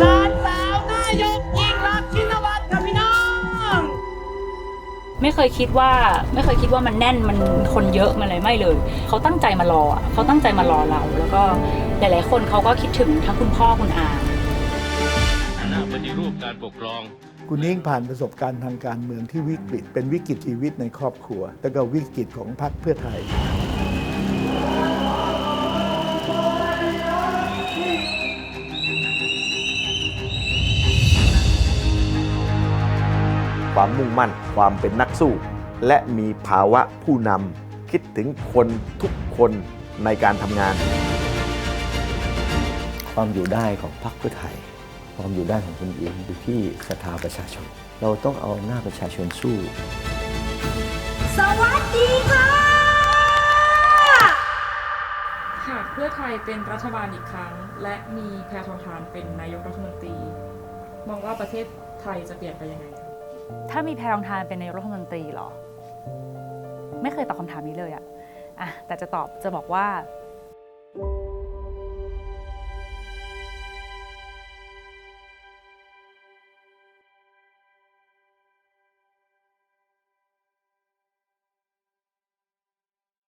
หลานสาวนายกยิ่งรักษณ์ชินวัตรค่ะพี่น้อง ไม่เคยคิดว่าไม่เคยคิดว่ามันแน่นมันคนเยอะมันอะไรไม่เลย เขาตั้งใจมารออะเขาตั้งใจมารอเรา แล้วก็หลาย ๆ คนเขาก็คิดถึงทั้งคุณพ่อคุณอา คณะปฏิรูปการปกครอง คุณนิ้งผ่านประสบการณ์ทางการเมืองที่วิกฤต เป็นวิกฤตชีวิตในครอบครัว แล้วก็วิกฤตของพรรคเพื่อไทย ความมุ่งมั่น ความเป็นนักสู้ และมีภาวะผู้นำคิดถึงคนทุกคนในการทำงาน ความอยู่ได้ของพรรคเพื่อไทย ความอยู่ได้ของคุณอิงอยู่ที่ศรัทธาประชาชน เราต้องเอาหน้าประชาชนสู้ สวัสดีค่ะหากเพื่อไทยเป็นรัฐบาลอีกครั้ง และมีแพทองทานเป็นนายกรัฐมนตรี มองว่าประเทศไทยจะเปลี่ยนไปยังไง ถ้ามีแพรองทานเป็นนายกรัฐมนตรีเหรอ ไม่เคยตอบคำถามนี้เลยอะอะแต่จะตอบจะบอกว่า